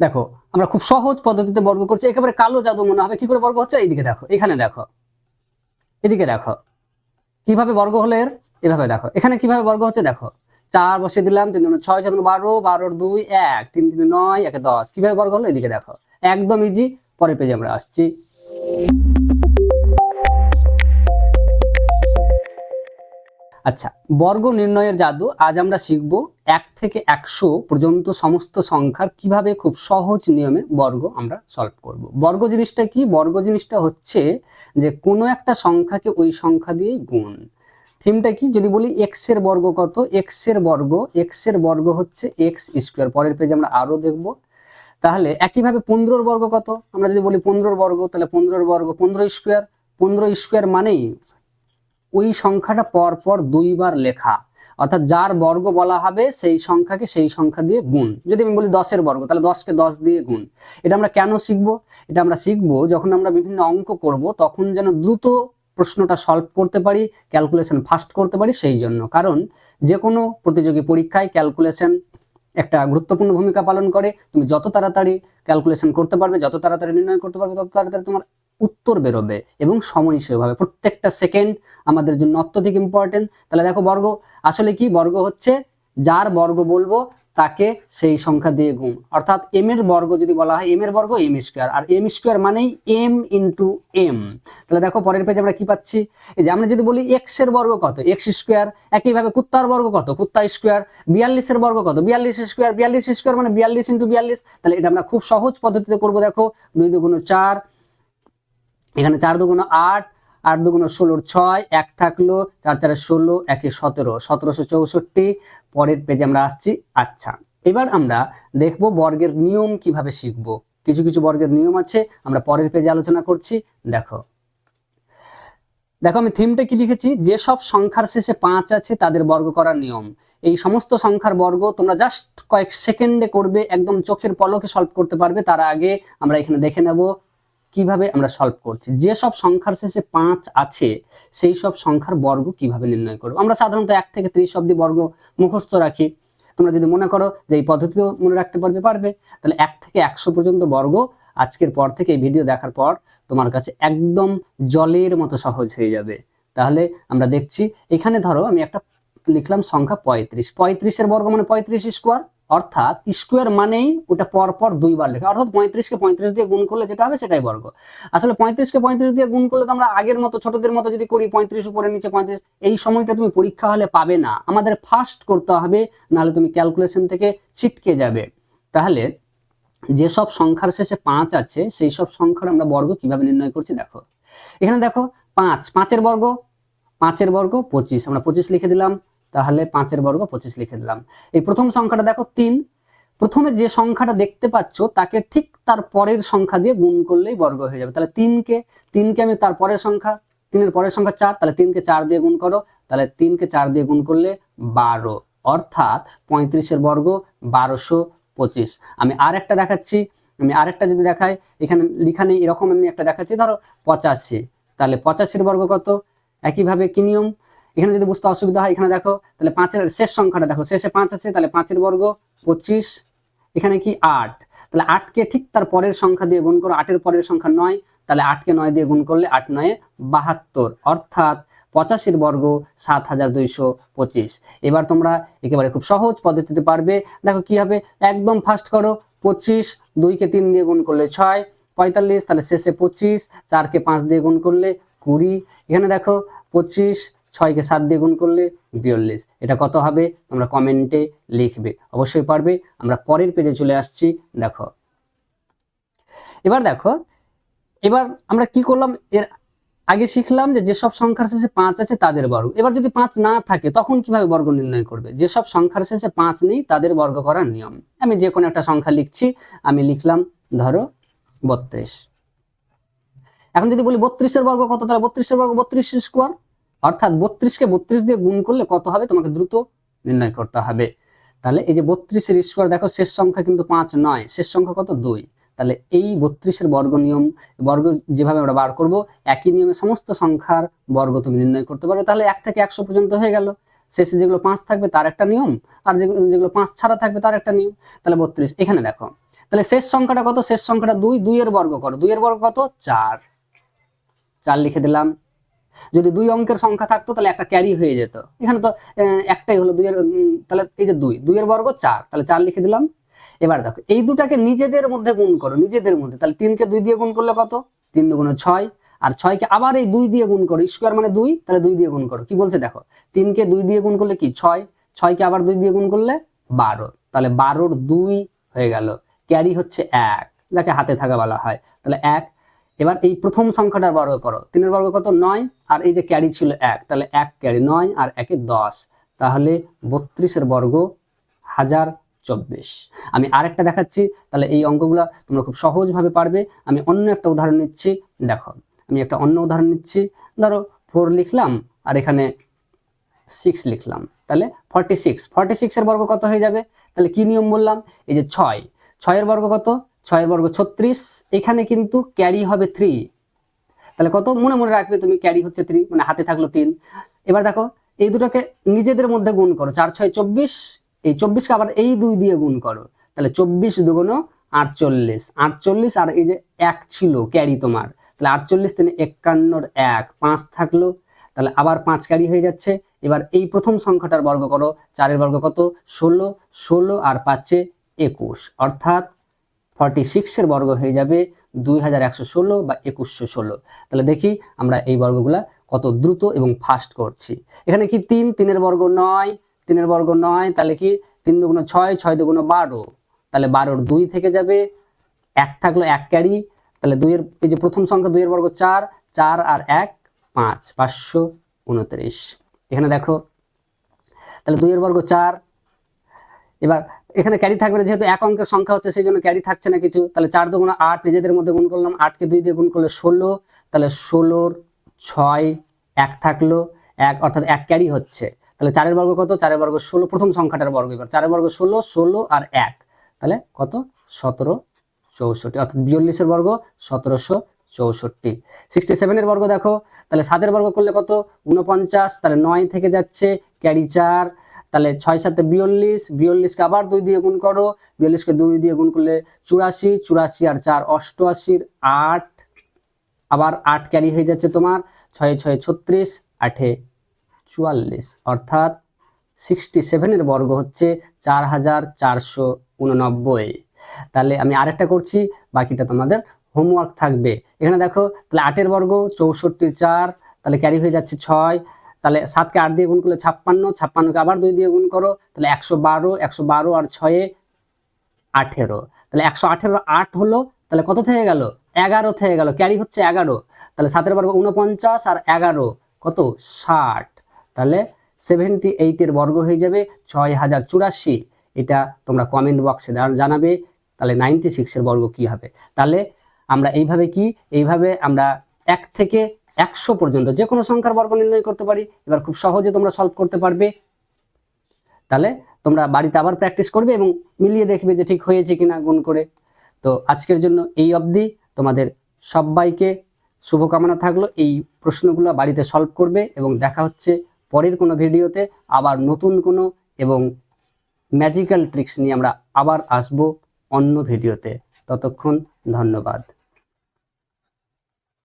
দেখো, আমরা খুব সহজ পদ্ধতিতে বর্গ করছি, একেবারে কালো জাদু মনে হবে, কি করে বর্গ হচ্ছে? এইদিকে দেখো, এখানে দেখো, এদিকে দেখো, কীভাবে বর্গ হলে এর? এভাবে দেখো, এখানে কীভাবে বর্গ হচ্ছে দেখো, চার বসে দিলাম, তিন দুনো ছয় দুগুণে বারো, বারোর দুই, এক, তিন তিন নয়, একে দশ, কীভাবে বর্গ হলো? এদিকে দেখো, একদম ইজি পরের পেজে আমরা আসছি। আচ্ছা বর্গ নির্ণয়ের জাদু আজ আমরা শিখব এক থেকে একশো পর্যন্ত সমস্ত সংখ্যার কীভাবে খুব সহজ নিয়মে বর্গ আমরা সলভ করব। বর্গ জিনিসটা কি? বর্গ জিনিসটা হচ্ছে যে কোনো একটা সংখ্যাকে ওই সংখ্যা দিয়েই গুণ। থিমটা কি? যদি বলি এক্সের বর্গ কত? এক্সের বর্গ এক্সের বর্গ হচ্ছে এক্স স্কোয়ার। পরের পেজে আমরা আরও দেখব। তাহলে একইভাবে পনেরোর বর্গ কত? আমরা যদি বলি পনেরোর বর্গ, তাহলে পনেরোর বর্গ পনেরো স্কোয়ার। পনেরো স্কোয়ার মানেই ওই সংখ্যাটা পর পর দুইবার লেখা। অর্থাৎ যার বর্গ বলা হবে, সেই সংখ্যাকে সেই সংখ্যা দিয়ে গুণ। যদি আমি বলি দশের বর্গ, তাহলে দশকে দশ দিয়ে গুণ। এটা আমরা কেন শিখব? এটা আমরা শিখব যখন আমরা বিভিন্ন অঙ্ক করব, তখন যেন দ্রুত প্রশ্নটা সলভ করতে পারি ক্যালকুলেশন ফাস্ট করতে পারি, সেই জন্য। কারণ যে কোনো প্রতিযোগী পরীক্ষায় ক্যালকুলেশন একটা গুরুত্বপূর্ণ ভূমিকা পালন করে। তুমি যত তাড়াতাড়ি ক্যালকুলেশন করতে পারবে, যত তাড়াতাড়ি নির্ণয় করতে পারবে, তত তাড়াতাড়ি তোমার উত্তর বেরোবে এবং সময় সেভাবে প্রত্যেকটা সেকেন্ড আমাদের জন্য অত্যধিক ইম্পর্টেন্ট তাহলে দেখো বর্গ, আসলে কি? বর্গ হচ্ছে যার বর্গ বলব তাকে সেই সংখ্যা দিয়ে গুণ। অর্থাৎ এম এর বর্গ যদি বলা হয় এম এর বর্গ এম স্কোয়ার আর এম স্কোয়ার মানেই এম ইন্টু এম তাহলে দেখো পরের পেজে আমরা কি পাচ্ছি? এই যে আমরা যদি বলি এক্সের বর্গ কত? এক্স স্কোয়ার একইভাবে কুত্তার বর্গ কত? কুত্তা স্কোয়ার বিয়াল্লিশের বর্গ কত? বিয়াল্লিশ স্কোয়ার বিয়াল্লিশ স্কোয়ার মানে বিয়াল্লিশ ইন্টু বিয়াল্লিশ। তাহলে এটা আমরা খুব সহজ পদ্ধতিতে করব, দেখো। দুই দুগুণ চার এখানে চার দুগুণ আট আট দুগুণ ষোলোর ছয়, এক থাকল, চার চারে ষোলো, একে সতেরো, সতেরোশো চৌষট্টি, পরের পেজে আমরা আসছি আচ্ছা। এবার আমরা দেখব বর্গের নিয়ম কীভাবে শিখব। কিছু কিছু বর্গের নিয়ম আছে, আমরা পরের পেজে আলোচনা করছি, দেখো। দেখো, আমি থিমটা কি লিখেছি? যে সব সংখ্যার শেষে পাঁচ আছে, তাদের বর্গ করার নিয়ম। এই সমস্ত সংখ্যার বর্গ তোমরা জাস্ট কয়েক সেকেন্ডে করবে, একদম চোখের পলকে সলভ করতে পারবে, তার আগে আমরা এখানে দেখে নেব কীভাবে আমরা সলভ করছি? যে সব সংখ্যার শেষে পাঁচ আছে, সেই সব সংখ্যার বর্গ কীভাবে নির্ণয় করব? আমরা সাধারণত এক থেকে ত্রিশ অব্দি বর্গ মুখস্থ রাখি। তোমরা যদি মনে করো যে এই পদ্ধতিও মনে রাখতে পারবে পারবে। তাহলে এক থেকে একশো পর্যন্ত বর্গ আজকের পর থেকে এই ভিডিও দেখার পর তোমার কাছে একদম জলের মতো সহজ হয়ে যাবে। তাহলে আমরা দেখছি, এখানে ধরো আমি একটা লিখলাম সংখ্যা পঁয়ত্রিশ। পঁয়ত্রিশের বর্গ মানে পঁয়ত্রিশ স্কোয়ার অর্থাৎ স্কোয়ার মানেই ওটা পর পর দুইবার লেখা। অর্থাৎ পঁয়ত্রিশকে পঁয়ত্রিশ দিয়ে গুণ করলে যেটা হবে সেটাই বর্গ। আসলে পঁয়ত্রিশকে পঁয়ত্রিশ দিয়ে গুণ করলে তো আমরা আগের মতো, ছোটদের মতো যদি করি পঁয়ত্রিশ উপরে, নিচে পঁয়ত্রিশ, এই সময়টা তুমি পরীক্ষা হলে পাবে না। আমাদের ফাস্ট করতে হবে, নাহলে তুমি ক্যালকুলেশন থেকে ছিটকে যাবে। তাহলে যেসব সংখ্যার শেষে পাঁচ আছে সেই সব সংখ্যার আমরা বর্গ কীভাবে নির্ণয় করছি দেখো। এখানে দেখো, পাঁচ, পাঁচের বর্গ পাঁচের বর্গ পঁচিশ। আমরা পঁচিশ লিখে দিলাম। তাহলে পাঁচের বর্গ পঁচিশ লিখে দিলাম। এই প্রথম সংখ্যাটা দেখো তিন। প্রথমে যে সংখ্যাটা দেখতে পাচ্ছ, তাকে ঠিক তার পরের সংখ্যা দিয়ে গুণ করলেই বর্গ হয়ে যাবে। তাহলে তিনকে তিনকে আমি তার পরের সংখ্যা, তিনের পরের সংখ্যা চার, তাহলে তিনকে চার দিয়ে গুণ করো। তাহলে তিনকে চার দিয়ে গুণ করলে বারো। অর্থাৎ পঁয়ত্রিশের বর্গ বারোশো পঁচিশ। আমি আর একটা দেখাচ্ছি, আমি আরেকটা যদি দেখাই, এখানে লিখানে এরকম আমি একটা দেখাচ্ছি। ধরো পঁচাশি। তাহলে পঁচাশির বর্গ কত? একইভাবে কি নিয়ম? এখানে যদি বুঝতে অসুবিধা হয়, এখানে দেখো, তাহলে পাঁচের শেষ সংখ্যাটা দেখো, শেষে পাঁচ আছে, তাহলে পাঁচের বর্গ পঁচিশ, এখানে কি আট? তাহলে আটকে ঠিক তার পরের সংখ্যা দিয়ে গুণ করো, আটের পরের সংখ্যা নয়, তাহলে আটকে নয় দিয়ে গুণ করলে আট নয়ে, বাহাত্তর। অর্থাৎ পঁচাশির বর্গ সাত হাজার দুইশো পঁচিশ। এবার তোমরা একেবারে খুব সহজ পদ্ধতিতে পারবে। দেখো কি হবে, একদম ফাস্ট করো, পঁচিশ, দুইকে তিন দিয়ে গুণ করলে ছয়, পঁয়তাল্লিশ, তাহলে শেষে পঁচিশ, চারকে পাঁচ দিয়ে গুণ করলে কুড়ি। এখানে দেখো, পঁচিশ ছয়কে সাত দিয়ে গুণ করলে বিয়াল্লিশ। এটা কত হবে? তোমরা কমেন্টে লিখবে। অবশ্যই পারবে। আমরা পরের পেজে চলে আসছি। দেখো। এবার দেখো, এবার আমরা কি করলাম? এর আগে শিখলাম যে যেসব সংখ্যার শেষে পাঁচ আছে তাদের বর্গ। এবার যদি পাঁচ না থাকে, তখন কীভাবে বর্গ নির্ণয় করবে? যেসব সংখ্যার শেষে পাঁচ নেই, তাদের বর্গ করার নিয়ম। আমি যে কোনো একটা সংখ্যা লিখছি। আমি লিখলাম, ধরো, বত্রিশ। এখন যদি বলি বত্রিশের বর্গ কত, তাহলে বত্রিশের বর্গ বত্রিশ স্কোয়ার অর্থাৎ বত্রিশকে বত্রিশ দিয়ে গুণ করলে কত হবে? তোমাকে দ্রুত নির্ণয় করতে হবে। তাহলে এই যে বত্রিশের স্কোয়ার দেখো শেষ সংখ্যা কিন্তু পাঁচ নয়, শেষ সংখ্যা কত? দুই। তাহলে এই বত্রিশের বর্গ নিয়ম, বর্গ যেভাবে আমরা বার করব, একই নিয়মে সমস্ত সংখ্যার বর্গ তুমি নির্ণয় করতে পারবে। তাহলে এক থেকে একশো পর্যন্ত হয়ে গেল। শেষে যেগুলো পাঁচ থাকবে তার একটা নিয়ম, আর যেগুলো যেগুলো পাঁচ ছাড়া থাকবে তার একটা নিয়ম। তাহলে বত্রিশ, এখানে দেখো। তাহলে শেষ সংখ্যাটা কত? শেষ সংখ্যাটা দুই, দুইয়ের বর্গ করো। দুইয়ের বর্গ কত? চার। চার লিখে দিলাম। যদি দুই অঙ্কের সংখ্যা থাকতো, তাহলে একটা ক্যারি হয়ে যেত। এখানে তো একটাই হলো দুইয়ের তাহলে এই যে দুই, দুইয়ের বর্গ চার, তাহলে চার লিখে দিলাম। এবার দেখো, এই দুটাকে নিজেদের মধ্যে গুণ করো, নিজেদের মধ্যে। তাহলে তিনকে দুই দিয়ে গুণ করলে কত? তিন দুগুণ ছয়, আর ছয়কে আবার এই দুই দিয়ে গুণ করো, স্কোয়ার মানে দুই, তাহলে দুই দিয়ে গুণ করো। কি বলছে দেখো, তিনকে দুই দিয়ে গুণ করলে কি? ছয়, ছয়কে আবার দুই দিয়ে গুণ করলে বারো, তাহলে বারোর দুই হয়ে গেল। ক্যারি হচ্ছে এক, যাকে হাতে থাকা বলা হয়। তাহলে এক এবার এই প্রথম সংখ্যাটার বর্গ করো। তিনের বর্গ কত? নয়। আর এই যে ক্যারি ছিল এক, তাহলে এক ক্যারি নয় আর একে দশ। তাহলে বত্রিশের বর্গ হাজার চব্বিশ। আমি আরেকটা দেখাচ্ছি, তাহলে এই অঙ্কগুলো তোমরা খুব সহজভাবে পারবে। আমি অন্য একটা উদাহরণ নিচ্ছি, দেখো। আমি একটা অন্য উদাহরণ নিচ্ছি। ধরো ফোর লিখলাম আর এখানে সিক্স লিখলাম। তাহলে ফর্টি সিক্স ফর্টি সিক্সের বর্গ কত হয়ে যাবে? তাহলে কি নিয়ম বললাম? এই যে ছয়। ছয়ের বর্গ কত? ছয়ের বর্গ ছত্রিশ, এখানে কিন্তু ক্যারি হবে থ্রি তাহলে কত? মনে মনে রাখবে তুমি ক্যারি হচ্ছে থ্রি মানে হাতে থাকল তিন। এবার দেখো, এই দুটোকে নিজেদের মধ্যে গুণ করো। চার, ছয়, চব্বিশ, এই চব্বিশকে আবার এই দুই দিয়ে গুণ করো। তাহলে চব্বিশ দুগুণ আটচল্লিশ। আটচল্লিশ আর এই যে এক ছিল ক্যারি তোমার। তাহলে আটচল্লিশ তিনে একান্নর এক, পাঁচ থাকল। তাহলে আবার পাঁচ ক্যারি হয়ে যাচ্ছে। এবার এই প্রথম সংখ্যাটার বর্গ করো। চারের বর্গ কত? ষোলো। ষোলো আর পাঁচে একুশ। অর্থাৎ ফর্টি সিক্সের বর্গ হয়ে যাবে দুই হাজার একশো ষোলো বা একুশশো ষোলো। তাহলে দেখি আমরা এই বর্গগুলা কত দ্রুত এবং ফাস্ট করছি। এখানে কি তিন? তিনের বর্গ নয়। তিনের বর্গ নয়, তাহলে কি তিন দুগুণ ছয় ছয় দুগুণ বারো। তাহলে বারোর দুই থেকে যাবে, এক থাকল এক ক্যারি। তাহলে দুইয়ের, এই যে প্রথম সংখ্যা দুইয়ের বর্গ চার চার আর এক, পাঁচ, পাঁচশো উনত্রিশ। এখানে দেখো, তাহলে দুইয়ের বর্গ চার এবার এখানে ক্যারি থাকবে না, যেহেতু এক অঙ্কের সংখ্যা হচ্ছে, সেই জন্য ক্যারি থাকছে না কিছু। তাহলে চার দুগুণ আট, নিজেদের মধ্যে গুণ করলাম, আটকে দুই দিয়ে গুণ করলে ষোলো। তাহলে ষোলোর ছয় এক থাকল, এক, অর্থাৎ এক ক্যারি হচ্ছে। তাহলে চারের বর্গ কত? চারের বর্গ ষোলো, প্রথম সংখ্যাটার বর্গ এবার। চারের বর্গ ষোলো ষোলো আর এক। তাহলে কত? সতেরো চৌষট্টি, অর্থাৎ বিয়াল্লিশের বর্গ সতেরোশো চৌষট্টি। সিক্সটি সেভেনের বর্গ দেখো, তাহলে সাতের বর্গ করলে কত? উনপঞ্চাশ তাহলে নয় থেকে যাচ্ছে ক্যারি চার। তাহলে ছয় সাথে বিয়াল্লিশ, বিয়াল্লিশকে আবার দুই দিয়ে গুণ করো, বিয়াল্লিশকে দুই দিয়ে গুণ করলে চুরাশি চুরাশি আর চার অষ্টআশির আট, আবার আট ক্যারি হয়ে যাচ্ছে তোমার ছয় ছয়, ছত্রিশ আঠে চুয়াল্লিশ, অর্থাৎ সিক্সটি সেভেনের বর্গ হচ্ছে চার হাজার চারশো উননব্বই। তাহলে আমি আরেকটা করছি, বাকিটা তোমাদের হোমওয়ার্ক থাকবে। এখানে দেখো, তাহলে আটের বর্গ, চৌষট্টি চার, তাহলে ক্যারি হয়ে যাচ্ছে ছয় তাহলে সাতকে আট দিয়ে গুণ করলে ছাপ্পান্ন, ছাপ্পান্নকে আবার দুই দিয়ে গুণ করো, তাহলে একশো বারো একশো বারো আর ছয়ে আঠেরো। তাহলে একশো আঠেরো আট হলো, তাহলে কত থেকে গেল? এগারো থেকে গেল, ক্যারি হচ্ছে এগারো। তাহলে সাতের বর্গ উনপঞ্চাশ আর এগারো, কত? ষাট। তাহলে সেভেন্টি এইটের বর্গ হয়ে যাবে ছয় হাজার চুরাশি। এটা তোমরা কমেন্ট বক্সে জানাবে, তাহলে নাইনটি সিক্সের বর্গ কি হবে? তাহলে আমরা এইভাবে কি? এইভাবে আমরা এক থেকে একশো পর্যন্ত যে কোনো সংখ্যার বর্গ নির্ণয় করতে পারি। এবার খুব সহজে তোমরা সলভ করতে পারবে। তাহলে তোমরা বাড়িতে আবার প্র্যাকটিস করবে এবং মিলিয়ে দেখবে যে ঠিক হয়েছে কিনা গুণ করে। তো আজকের জন্য এই অবধি। তোমাদের সবাইকে শুভকামনা থাকল। এই প্রশ্নগুলো বাড়িতে সলভ করবে এবং দেখা হচ্ছে পরের কোনো ভিডিওতে। আবার নতুন কোনো এবং ম্যাজিক্যাল ট্রিক্স নিয়ে আমরা আবার আসব অন্য ভিডিওতে। ততক্ষণ ধন্যবাদ।